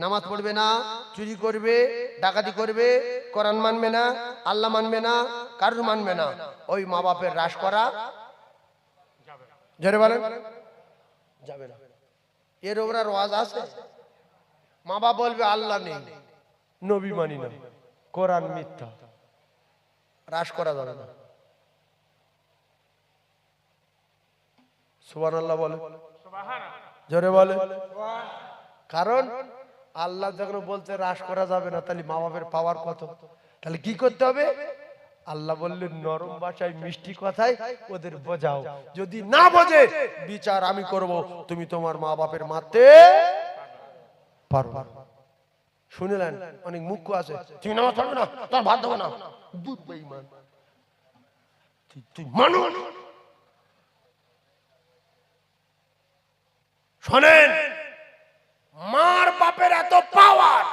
নামাজ পড়বে না চুরি করবে ডাকাতি করবে কোরআন মানবে না আল্লাহ মানবে না কারুর মানবে না ওই মা বাপের হ্রাস করা জোরে বলেন। যাবে না। এর ওপর আর ওয়াজ আছে? মা বাপ বলবে আল্লাহ নেই নবী মানি না কোরআন মিথ্যা হ্রাস করা যাবে না। সুবান আল্লাহ বলে জোরে বলে। কারণ আল্লাহ যখন বলছে, হ্রাস করা যাবে না, তাহলে মা বাপের পাওয়ার কত? তাহলে কি করতে হবে? আল্লাহ বললেন, নরম ভাষায়, মিষ্টি কথায় ওদের বোঝাও। যদি না বোঝে, বিচার আমি করব। তুমি তোমার মা বাপের মারতে পারো শুনলেন? অনেক মুখ্য আছে। তুই নামাজ পড়বে না তোর ভাত দেবো না। দুধ বেঈমান। তুই মানুষ। শোনেন মার বাপের এত পাওয়ার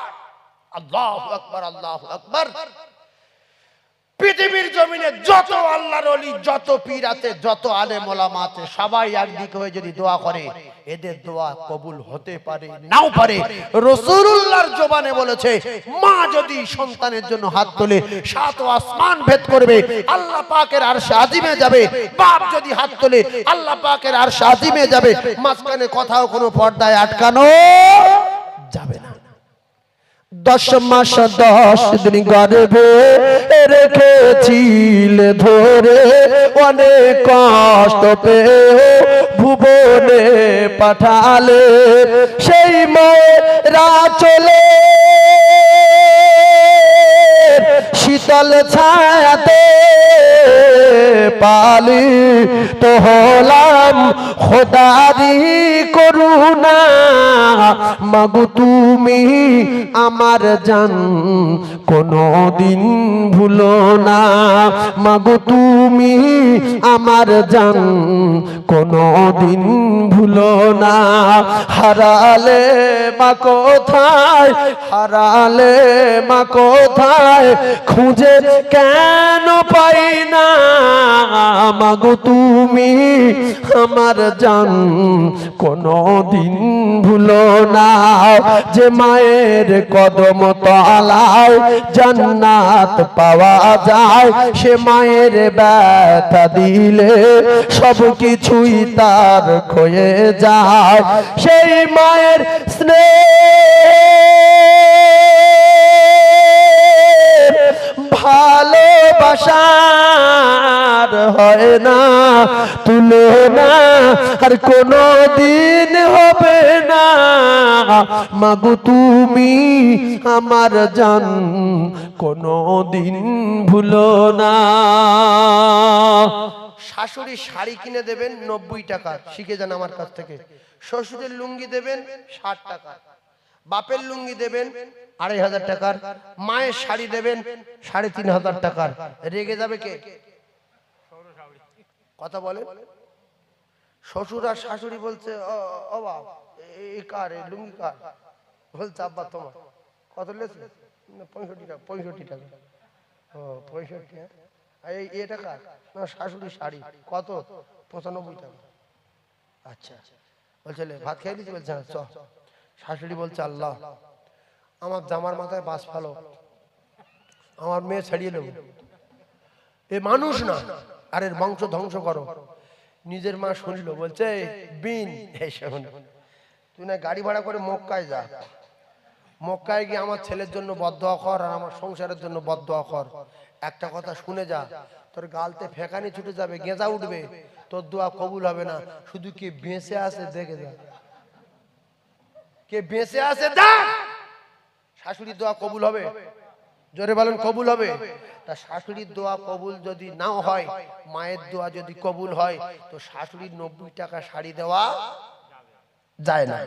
আল্লাহ আকবর আল্লাহ আকবার। পৃথিবীর জমিনে যত আল্লাহর অলি যত পীর আছে, যত আলেম ওলামা আছে, সবাই একদিকে হয়ে যদি দোয়া করে, এদের দোয়া কবুল হতে পারে, নাও পারে। রসুল্লাহর জবানে বলেছে, মা যদি সন্তানের জন্য হাত তোলে, সাত আসমান ভেদ করবে, আল্লাহ পাকের আর সাজিমে যাবে। বাপ যদি হাত তোলে, আল্লাহ পাকের আর সাজিমে যাবে। মাঝখানে কোথাও কোনো পর্দায় আটকানো যাবে না। দশ মাস, দশ দিন গর্ভে রেখেছিল ধরে। অনেক কষ্ট পেয়ে ভুবনে পাঠালে। সেই মেয়েরা চলে। শীতল ছায়াতে পালি তো হলাম খোদারি করুণা। মাগু তুমি আমার জান কোনো দিন ভুলো না। মাগু তুমি আমার জান কোনো দিন ভুলো না। হারালে মা কোথায়? হারালে মা কোথায়? খুঁজে কেন পাই না, মাগো তুমি আমার জান কোনো দিন ভুলো না। যে মায়ের কদম তলায় জান্নাত পাওয়া যায়, সে মায়ের ব্যথা দিলে সব কিছুই তার ক্ষয়ে যায়। সেই মায়ের স্নেহ হয় না, তুলো না, আর কোনো দিন হবে না। মাগু তুমি আমার জান কোনো দিন ভুলো না। শাশুড়ি শাড়ি কিনে দেবেন নব্বই টাকা, শিখে যান আমার কাছ থেকে। শ্বশুরের লুঙ্গি দেবেন ষাট টাকা, বাপের লুঙ্গি দেবেন আড়াই হাজার টাকার, মায়ের শাড়ি দেবেন সাড়ে তিন হাজার টাকার। রেগে যাবে কে? কথা বলে শ্বশুর আর শাশুড়ি বলছে "অ- অবাব এই কার এই লুঙ্গি কার? বলছে আব্বা তোমার। কত লেছে? পঁয়ষট্টি টাকা পঁয়ষট্টি টাকা। ও পঁয়ষট্টি হ্যাঁ? এই এটা কার? না শাশুড়ি শাড়ি। কত? পঁচানব্বই টাকা। আচ্ছা। বলছে "লে, ভাত খেয়ে দিচ্ছি বলছে "হ্যাঁ, চ। শাশুড়ি বলছে আল্লাহ আমার জামার মাথায় বাস ফালো আমার মেয়ে ছাড়িয়ে নেব। এ মানুষ না। আর এর বংশ ধ্বংস করো। নিজের মা শুনলো, বলছে বিন। তুই না গাড়ি ভাড়া করে মক্কায় যা। মক্কায় গিয়ে আমার ছেলের জন্য বদোয়া কর আর আমার সংসারের জন্য বদোয়া কর। একটা কথা শুনে যা, তোর গালতে ফেকানি ছুটে যাবে, গেঁজা উঠবে। তোর দোয়া কবুল হবে না। শুধু কি বেঁচে আছে দেখে যা। কে বেঁচে আছে দেখ! শাশুড়ির দোয়া কবুল হবে। জোরে বলেন কবুল হবে। তা শাশুড়ির দোয়া কবুল যদি নাও হয় মায়ের দোয়া যদি কবুল হয় তো শাশুড়ির নব্বই টাকা শাড়ি দেওয়া যায় না।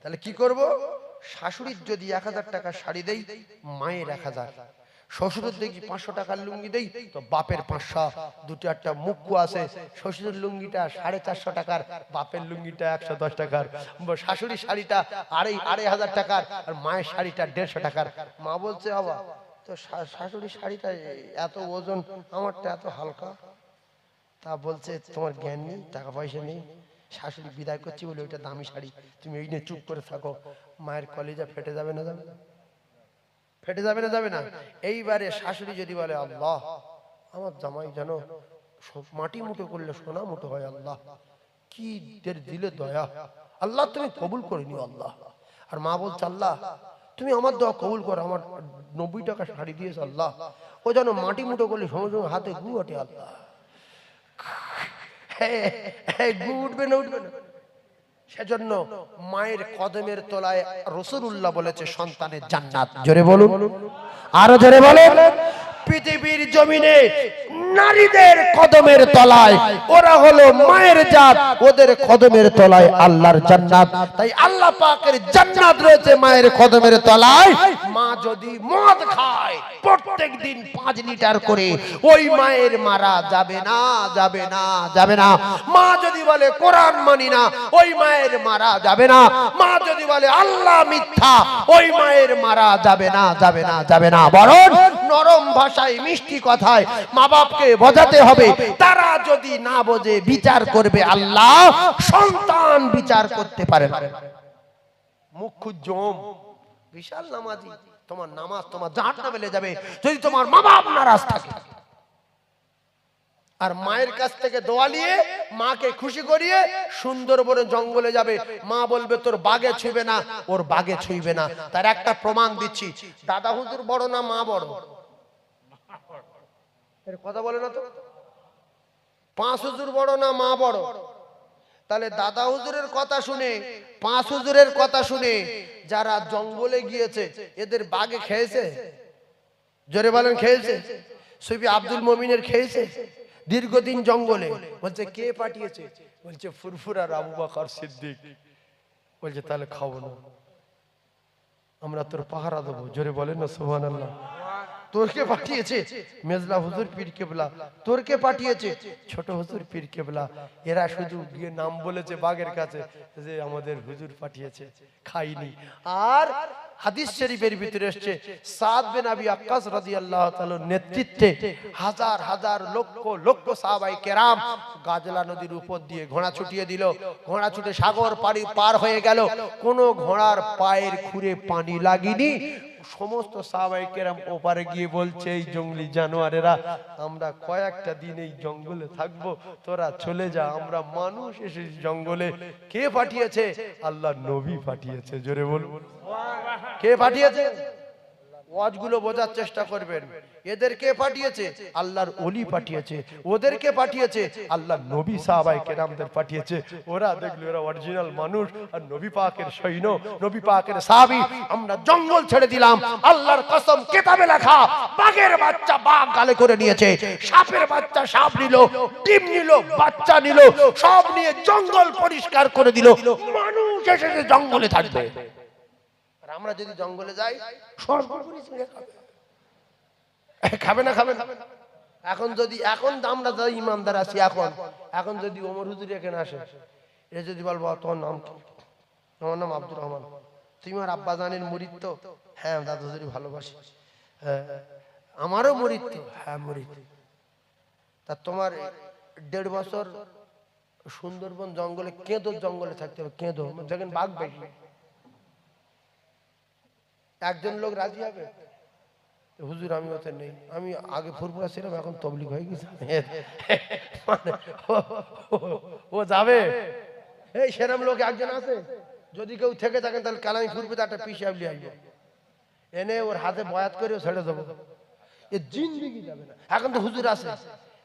তাহলে কি করব? শাশুড়ির যদি এক হাজার টাকা শাড়ি দেই মায়ের এক হাজার। শ্বশুরের দেখি পাঁচশো টাকার লুঙ্গি দেই, তো বাপের পাঁচশো, দুটো একটা মুক্কু আছে, শ্বশুরের লুঙ্গিটা সাড়ে চারশো টাকার, বাপের লুঙ্গিটা একশো দশ টাকার শাশুড়ির শাড়িটা আড়াই আড়াই হাজার টাকার, আর মায়ের শাড়িটা দেড়শো টাকার মা বলছে, বাবা, তো শাশুড়ির শাড়িটা এত ওজন, আমারটা এত হালকা তা বলছে, তোমার জ্ঞান নেই, টাকা পয়সা নেই, শাশুড়ি বিদায় করছি বলে ওইটা দামি শাড়ি, তুমি এই নিয়ে চুপ করে থাকো, মায়ের কলেজা ফেটে যাবে না যাবে? ফেটে যাবে না যাবে না। এইবারে শাশুড়ি যদি বলে আল্লাহ আমার জামাই যেন মাটি মুঠো করলে সোনা মুঠো হয় আল্লাহ কি দিলে দয়া? আল্লাহ তুমি কবুল করে নিও আল্লাহ। আর মা বলছে আল্লাহ তুমি আমার দোয়া কবুল করো আমার নব্বই টাকা শাড়ি দিয়েছে আল্লাহ। ও যেন মাটি মুঠো করলে সঙ্গে সঙ্গে হাতে গু ওঠে আল্লাহ। হ্যাঁ, হ্যাঁ, গু উঠবে না উঠবে না। সেজন্য মায়ের কদমের তলায় রসুল্লাহ বলেছে সন্তানের জান্নাত। জোরে বলুন। আরও জোরে বলেন। পৃথিবীর জমিনে নারীদের কদমের তলায়, ওরা হলো মায়ের জাত, ওদের কদমের তলায় আল্লাহর জান্নাত। তাই আল্লাহ পাকের জান্নাত রয়েছে মায়ের কদমের তলায়। মা যদি মদ খায়, প্রত্যেক দিন পাঁচ লিটার করে, ওই মায়ের মারা যাবে না যাবে না যাবে না। মা যদি বলে, কোরআন মানি না ওই মায়ের মারা যাবে না। মা যদি বলে, আল্লাহ মিথ্যা ওই মায়ের মারা যাবে না যাবে না যাবে না। বরং নরম ভাষায়, মিষ্টি কথায় মা বাপকে বোঝাতে হবে। তারা যদি না বোঝে বিচার করবে আল্লাহ। সন্তান বিচার করতে পারে না। মুখ্য জম বিশাল নামাজি। তোমার নামাজ তোমার জাহাজ বেলে যাবে। যদি তোমার মা বাপ নারাজ থাকে। আর মায়ের কাছ থেকে দোয়া নিয়ে মাকে খুশি করিয়ে সুন্দরবনে জঙ্গলে যাবে। মা বলবে তোর বাগে ছুইবে না ওর বাগে ছুইবে না। তার একটা প্রমাণ দিচ্ছি। দাদা হুজুর বড় না মা বড়? কথা বলে না তো? পাঁচ হুজুর বড় না মা বড়? তাহলে দাদা হুজুরের কথা শুনে, পাঁচ হুজুরের কথা শুনে যারা জঙ্গলে গিয়েছে, এদের বাগে খেয়েছে? জোরে বলেন খেয়েছে? সুবি আব্দুল মমিনের খেয়েছে? দীর্ঘদিন জঙ্গলে। বলছে, কে পাঠিয়েছে? বলছে, ফুরফুরা রাবু বকর সিদ্দিক। বলছে, তাহলে খাব না। আমরা তোর পাহারা দেবো। জোরে বলেন না সোহান আল্লাহ তোরকে পাঠিয়েছে। মেজলা হুজুর পীর কেবলা, তোরকে পাঠিয়েছে। ছোট হুজুর পীর কেবলা, এরা শুধু গিয়ে নাম বলেছে বাগের কাছে যে আমাদের হুজুর পাঠিয়েছে, খাইনি। আর হাদিস শরীফের ভিতরে এসছে, সাদ বিন আবি আক্কাস রাদিয়াল্লাহু তাআলার নেতৃত্বে হাজার হাজার, লক্ষ লক্ষ সাহাবাই কেরাম গাজলা নদীর উপর দিয়ে ঘোড়া ছুটিয়ে দিল। ঘোড়া ছুটে সাগর পাড়ি পার হয়ে গেল। কোন ঘোড়ার পায়ের খুঁড়ে পানি লাগেনি। সমস্ত সাহাবাই কেরাম ওপারে গিয়ে বলছে, এই জঙ্গলি জানোয়ারেরা, আমরা কয়েকটা দিন এই জঙ্গলে থাকব, তোরা চলে যা, আমরা মানুষ এসে জঙ্গলে কে পাঠিয়েছে? আল্লাহ নবী পাঠিয়েছে, জোরে বলুন। কে পাঠিয়েছে? ওয়াজগুলো বোঝার চেষ্টা করবেন। এদেরকে পাঠিয়েছে? আল্লাহর ওলি পাঠিয়েছে। ওদেরকে পাঠিয়েছে? আল্লাহ নবী সাহাবাই কেরামদের পাঠিয়েছে। ওরা দেখল, এরা অরিজিনাল মানুষ আর নবী পাকের সৈন্য, নবী পাকের সাহাবী। আমরা জঙ্গল ছেড়ে দিলাম। আল্লাহর কসম, কেতাবে লেখা, বাঘের বাচ্চা বাঘ গালে করে নিয়েছে। সাপের বাচ্চা সাপ নিল, ডিম নিল, বাচ্চা নিল, সব নিয়ে জঙ্গল পরিষ্কার করে দিল। মানুষ এসে জঙ্গলে থাকবে। আর আমরা যদি জঙ্গলে যাই, সর্বোপরি ছিঁড়ে খাবে। খাবে না, খাবে এখন যদি, এখন আমরা যাই ইমানদার আছি, এখন। এখন যদি ওমর হুজুর এখানে আসে, এ যদি বলব তোমার নাম কি? আমার নাম আব্দুর রহমান। তুমি আমার আব্বা জানের মুরিদ তো? হ্যাঁ দাদা যদি ভালোবাসি। আমারও মুরিদ তো? হ্যাঁ মুরিদ। তা তোমার দেড় বছর সুন্দরবন জঙ্গলে কেঁদো, জঙ্গলে থাকতে হবে, কেঁদো। দেখেন বাঘ বেশি। একজন লোক রাজি হবে? হুজুর আমি ওতে নেই। আমি আগে ফুরফুরা ছিলাম এখন তবলিক হয়ে গেছে। মানে ও- যাবে? এই সেরম লোক একজন আছে। যদি কেউ থেকে থাকেন তাহলে কালামি ফুরফুতে একটা পিসে আপনি আসবে। এনে ওর হাতে বয়াত করে ছেড়ে দেবো। এ জিন্দিগি যাবে না। এখন তো হুজুর আছে।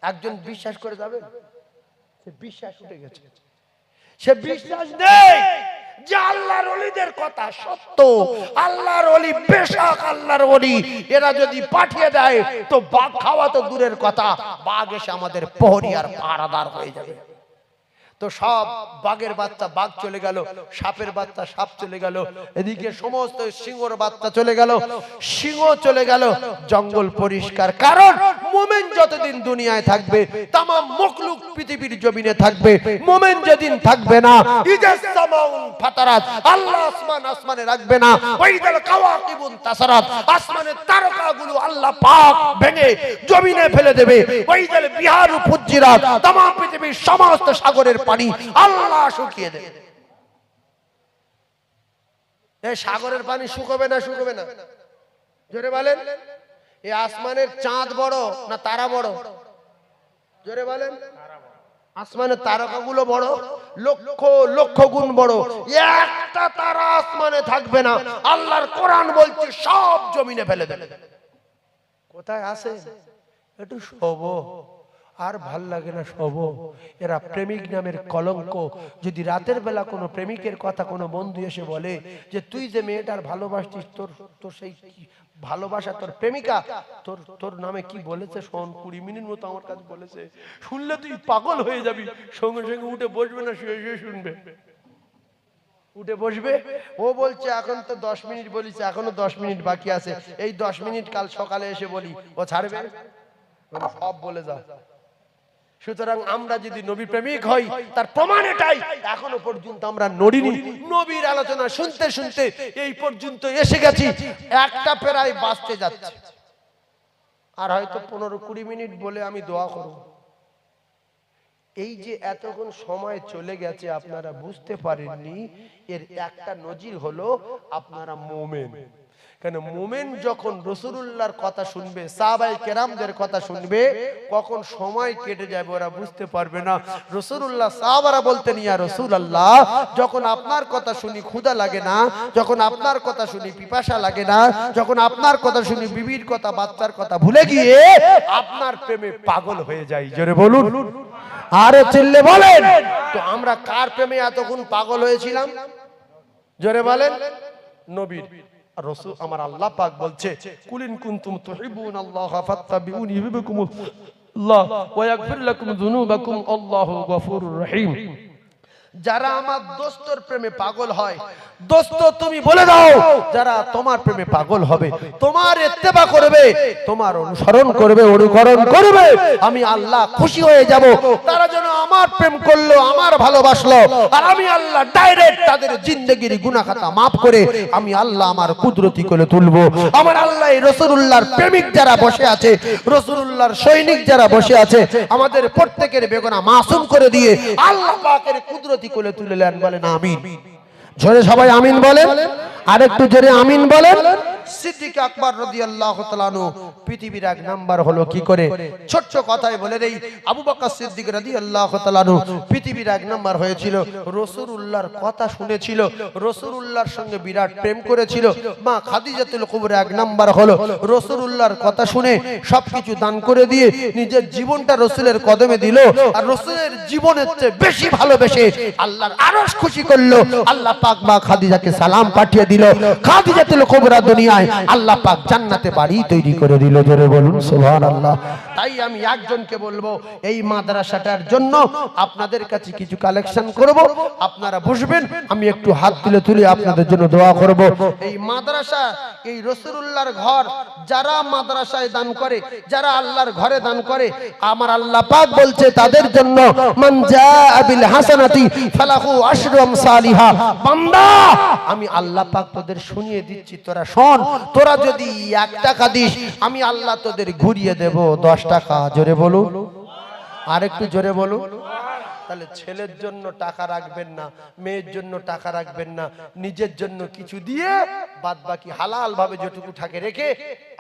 একজন বিশ্বাস করে যাবে? সে বিশ্বাস উঠে গেছে। সে বিশ্বাস নেই! যে আল্লাহর অলিদের কথা সত্য আল্লাহর অলি বেশাক আল্লাহর অলি। এরা যদি পাঠিয়ে দেয় তো বাঘ খাওয়া তো দূরের কথা। বাঘ এসে আমাদের পহরিয়ার পাহারাদার হয়ে যাবে। তো সব বাঘের বাচ্চা, বাঘ চলে গেল, সাপের বাচ্চা, সাপ চলে গেল, এদিকে সমস্ত সিংহর বাচ্চা চলে গেল, সিংহ চলে গেল, জঙ্গল পরিষ্কার। কারণ মোমেন যতদিন দুনিয়ায় থাকবে, তামাম মখলুক পৃথিবীর জমিনে থাকবে, মোমেন যেদিন থাকবে না আল্লাহ আসমান আসমানে রাখবে না সমস্ত সাগরের পানি আল্লাহ শুকিয়ে দেবে। সাগরের পানি শুকোবে না শুকোবে না? জোরে বলেন। এই আসমানের চাঁদ বড় না তারা বড়? জোরে বলেন। আসমানের তারকাগুলো বড়, লক্ষ লক্ষ গুণ বড়। একটা তারা আসমানে থাকবে না। আল্লাহর কোরআন বলছে, সব জমিনে ফেলে দেবে। কোথায় আছে? একটু শোভ আর ভালো লাগে না শোভ এরা প্রেমিক নামের কলঙ্ক। যদি রাতের বেলা কোনো প্রেমিকের কথা কোনো বন্ধু এসে বলে যে, তুই যে মেয়েটার ভালোবাসতিস, তোর তোর সেই ভালোবাসা, তোর প্রেমিকা? তোর তোর নামে কি বলেছে? শোন, কুড়ি মিনিট মতো আমার কাছে বলেছে। শুনলে তুই পাগল হয়ে যাবি। সঙ্গে সঙ্গে উঠে বসবে না, শুয়ে শুয়ে শুনবে। উঠে বসবে? ও বলছে, এখন তো দশ মিনিট বলিস, এখনও দশ মিনিট বাকি আছে। এই দশ মিনিট কাল সকালে এসে বলি। ও ছাড়বে? সব বলে যা সুতরাং আমরা যদি নবী প্রেমিক হই, তার প্রমাণ এটাই। এখনও পর্যন্ত আমরা নড়িনি। নবীর আলোচনা শুনতে শুনতে এই পর্যন্ত এসে গেছি। একটা প্রায় বাঁচতে যাচ্ছে। আর হয়তো পনেরো কুড়ি মিনিট বলে আমি দোয়া করব। এই যে এতক্ষণ সময় চলে গেছে, আপনারা বুঝতে পারেননি, এর একটা নজির হলো আপনারা মোমেন। কেন মোমেন যখন রসুল্লাহর কথা শুনবে সাহাবাই কেরামদের কথা শুনবে কখন সময় কেটে যাবে ওরা বুঝতে পারবে না। রসুল্লাহ সাহাবারা বলতেন ইয়া রসুল আল্লাহ যখন আপনার কথা শুনি ক্ষুধা লাগে না যখন আপনার কথা শুনি পিপাসা লাগে না যখন আপনার কথা শুনি বিবির কথা বাচ্চার কথা ভুলে গিয়ে আপনার প্রেমে পাগল হয়ে যাই জোরে বলুন। আরে চিল্লে বলেন। তো আমরা কার প্রেমে এতক্ষণ পাগল হয়েছিলাম? জোরে বলেন নবীর রাসূল আমার আল্লাহ পাক বলছে, কুলিন কুনতুম তুহিবুন আল্লাহ ফাত্তাবিউনি ইউহিব্বুকুম আল্লাহ ওয়া ইয়াগফির লাকুম যুনুবাকুম, আল্লাহু গফুরুর রহিম। যারা আমার দোস্তর প্রেমে পাগল হয়, দোস্ত তুমি বলে দাও, যারা তোমার প্রেমে পাগল হবে, তোমার ইত্তেবা করবে, তোমার অনুসরণ করবে, অনুকরণ করবে, আমি আল্লাহ খুশি হয়ে যাব। তারা যেন আমার প্রেম করল, আমার ভালোবাসলো, আর আমি আল্লাহ ডাইরেক্ট তাদের জিন্দগির গুনাহ খাতা মাফ করে, আমি আল্লাহ আমার কুদরতি করে তুলবো। আমার আল্লাহ এই রসুলুল্লাহর প্রেমিক যারা বসে আছে, রসুলুল্লাহর সৈনিক যারা বসে আছে, আমাদের প্রত্যেকের বেগনা মাসুম করে দিয়ে আল্লাহ পাকের কুদরতি করে নেন বলেন আমিন। জোরে সবাই আমিন বলেন। আরেকটু জোরে আমিন বলেন। সিদ্দিক আকবর রাদিয়াল্লাহু তাআলা আনহু পৃথিবীর এক নাম্বার হলো কি করে? ছোট্ট কথায় বলে দেই, আবু বকর সিদ্দিক রাদিয়াল্লাহু তাআলা আনহু পৃথিবীর এক নাম্বার হয়েছিল, রাসূলুল্লাহর কথা শুনেছিল, রাসূলুল্লাহর সঙ্গে বিরাট প্রেম করেছিল, মা খাদিজাতুল কুবরা এক নাম্বার হলো, রাসূলুল্লাহর কথা শুনে সবকিছু দান করে দিয়ে নিজের জীবনটা রসুলের কদমে দিল, আর রসুলের জীবনের চেয়ে বেশি ভালোবেসে আল্লাহর আরশ খুশি করল, আল্লাহ পাক মা খাদিজাকে সালাম পাঠিয়ে দিল। খাদিজাতুল কুবরা দুনিয়ায় আল্লাহ পাক জান্নাতে বাড়ি তৈরি করে দিল। জোরে বলুন সুবহানাল্লাহ। তাই আমি একজনকে বলব, এই মাদ্রাসাটার জন্য আপনাদের কাছে কিছু কালেকশন করব। আপনারা বসবেন, আমি একটু হাত তুলে তুলে আপনাদের জন্য দোয়া করব। এই মাদ্রাসা, এই রসুলুল্লাহর ঘর, যারা মাদ্রাসায় দান করে, যারা আল্লাহর ঘরে দান করে, আমার আল্লাহ পাক বলছে তাদের জন্য, মান বিল হাসানাতি ফালাহু আশরু আমসালিহা বান্দা, আমি আল্লাহ পাক তোদের শুনিয়ে দিচ্ছি, তোরা শোন, তোরা যদি এক টাকা দিস, আমি আল্লাহ তোদের ঘুরিয়ে দেব দশ টাকা জোরে বলুন। আর একটু জোরে বলুন। তাহলে ছেলের জন্য টাকা রাখবেন না, মেয়ের জন্য টাকা রাখবেন না, নিজের জন্য কিছু দিয়ে বাদ বাকি হালাল ভাবে যেটুকু থাকে রেখে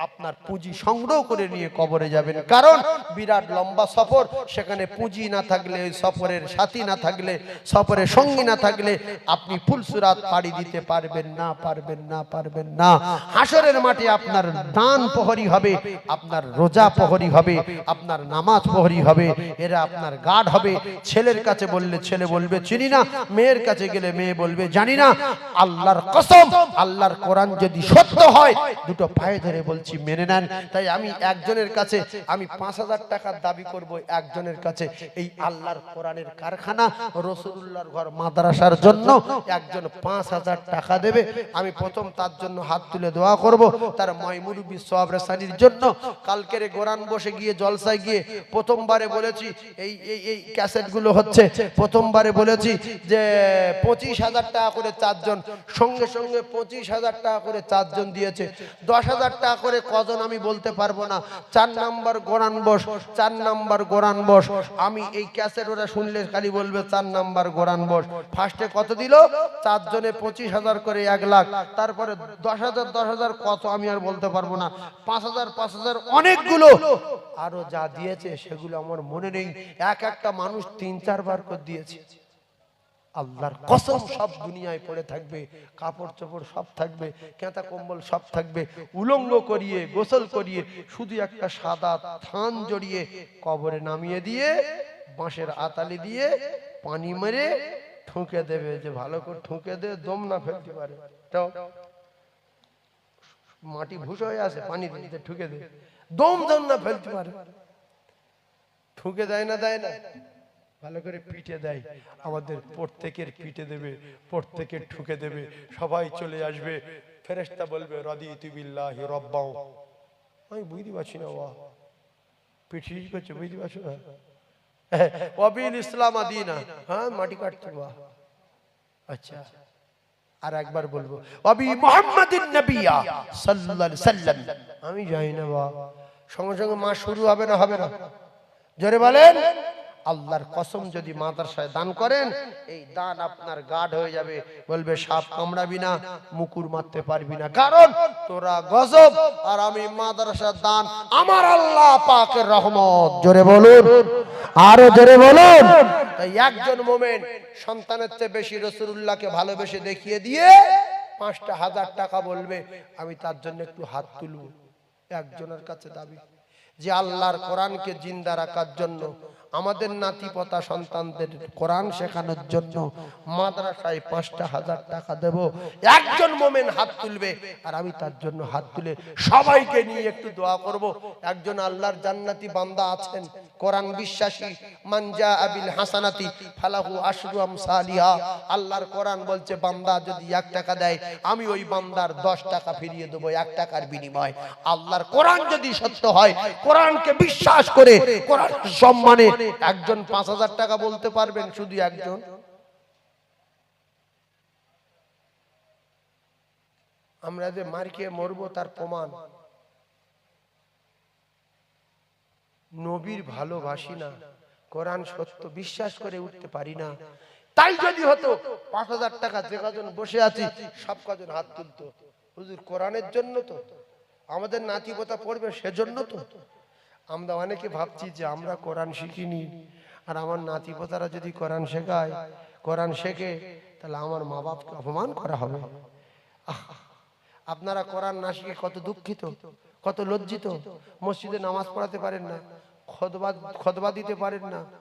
আপনার পুঁজি সংগ্রহ করে নিয়ে কবরে যাবেন। কারণ বিরাট লম্বা সফর, সেখানে পুঁজি না থাকলে, সফরের সাথী না থাকলে, সফরের সঙ্গী না থাকলে আপনি ফুলসুরাত পাড়ি দিতে পারবেন না পারবেন না পারবেন না। হাসরের মাঠে আপনার দান প্রহরী হবে, আপনার রোজা প্রহরী হবে, আপনার নামাজ প্রহরী হবে, এরা আপনার গার্ড হবে, ছেলের কাছে বললে ছেলে বলবে চিনি না। মেয়ের কাছে গেলে মেয়ে বলবে জানি না। আল্লাহর কসম আল্লাহর কোরআন যদি সত্য হয় দুটো পায়ে ধরে বলছি মেনে নেন। তাই আমি একজনের কাছে আমি পাঁচ হাজার টাকার দাবি করব একজনের কাছে এই আল্লাহর কোরআনের কারখানা রসুল্লাহর ঘর মাদ্রাসার জন্য একজন পাঁচ হাজার টাকা দেবে। আমি প্রথম তার জন্য হাত তুলে দোয়া করব। তার ময়মুরবি সব রেসানির জন্য কালকের গোরান বসে গিয়ে জলসায় গিয়ে প্রথমবারে বলেছি এই এই এই ক্যাসেটগুলো হচ্ছে। প্রথমবারে বলেছি যে পঁচিশ হাজার টাকা করে চারজন, সঙ্গে সঙ্গে পঁচিশ হাজার টাকা করে চারজন দিয়েছে। দশ হাজার টাকা করে কজন আমি বলতে পারব না। চার নাম্বার গোরান বস, চার নাম্বার গোরান বস। আমি এই ক্যাসেট ওরা শুনলে খালি বলবে চার নাম্বার গোরান বস। ফার্স্টে কত দিল? চারজনে পঁচিশ হাজার করে এক লাখ। তারপরে দশ হাজার দশ হাজার কত আমি আর বলতে পারব না। পাঁচ হাজার পাঁচ হাজার অনেকগুলো। আরও যা দিয়েছে সেগুলো আমার মনে নেই। এক একটা মানুষ তিন চারবার করে দিয়েছে। আল্লাহর কসম সব দুনিয়ায় পড়ে থাকবে, কাপড় চোপড় সব থাকবে, কেঁতা কম্বল সব থাকবে, উলঙ্গ করিয়ে, গোসল করিয়ে, শুধু একটা সাদা থান জড়িয়ে কবরে নামিয়ে দিয়ে, বাঁশের আতালি দিয়ে পানি মেরে ঠুকে দেবে যে ভালো করে ঠুকে দে, দম না ফেলতে পারে। মাটি ভুষো হয়ে আছে, পানি দিতে ঠুকে দে। দম দম না ফেলতে পারে। ঠুকে দেয় না দেয় না। ভালো করে পিঠে দেয়। আমাদের প্রত্যেকের পিঠে দেবে প্রত্যেকের ঠুকে দেবে, সবাই চলে আসবে। ফেরেশতা বলবে রদি তুবিল্লাহ রব্বাও। আমি বুঝতে পারছি না বাবা পিঠি করছে, বুঝতে পারছ? না অবিন ইসলাম আদিনা। হ্যাঁ মাটি কাটতে বাহ আচ্ছা। আর একবার বলব অবি মুহাম্মাদিন নবিয়া সাল্লাল্লাহু সাল্লাম আমি জানি না বাবা সঙ্গে সঙ্গে মা শুরু হবে না হবে না। জোরে বলেন। আল্লাহর কসম যদি মাদ্রাসায় দান করেন, এই দান আপনার গাঢ় হয়ে যাবে। বলবে, সাপ কামড়াবি না, মুকুর মারতে পারবি না। কারণ তোরা গজব আর আমি মাদ্রাসার দান। আমার আল্লাহ পাকের রহমত। জোরে বলুন। আরও জোরে বলুন। একজন মোমেন্ট সন্তানের চেয়ে বেশি রসুল্লাহকে ভালোবেসে দেখিয়ে দিয়ে পাঁচটা হাজার টাকা বলবে, আমি তার জন্য একটু হাত তুলব। একজনের কাছে দাবি, যে আল্লাহর কোরআনকে জিন্দা রাখার জন্য আমাদের নাতিপতা সন্তানদের কোরআন শেখানোর জন্য মাদ্রাসায় পাঁচটা হাজার টাকা দেব। একজন মোমেন হাত তুলবে আর আমি তার জন্য হাত তুলে সবাইকে নিয়ে একটু দোয়া করব। একজন আল্লাহর জান্নাতি বান্দা আছেন, কোরআন বিশ্বাসী। মানজা আবিল হাসানাতি ফালাহু আশরু আমসালিহা। আল্লাহর কোরআন বলছে, বান্দা যদি এক টাকা দেয়, আমি ওই বান্দার দশ টাকা ফিরিয়ে দেবো এক টাকার বিনিময়। আল্লাহর কোরআন যদি সত্য হয়, কোরআনকে বিশ্বাস করে কোরআন সম্মানে একজন পাঁচ হাজার টাকা বলতে পারবেন শুধু একজন? আমরা যে মার খেয়ে মরবো তার প্রমাণ। নবীর ভালোবাসি না, কোরআন সত্য বিশ্বাস করে উঠতে পারি না। তাই যদি হতো, পাঁচ হাজার টাকা যে কজন বসে আছি, সব কজন হাত তুলতো। হুজুর, কোরআনের জন্য তো, আমাদের নাতিপোতা পড়বে সেজন্য তো। আমরা অনেকে ভাবছি যে আমরা কোরআন শিখিনি। আর আমার নাতিপোতারা যদি কোরআন শেখায়, কোরআন শেখে, তাহলে আমার মা বাপকে অপমান করা হবে। আপনারা কোরআন না শিখে কত দুঃখিত, কত লজ্জিত। মসজিদে নামাজ পড়াতে পারেন না খদবাদ খদবা দিতে পারেন না।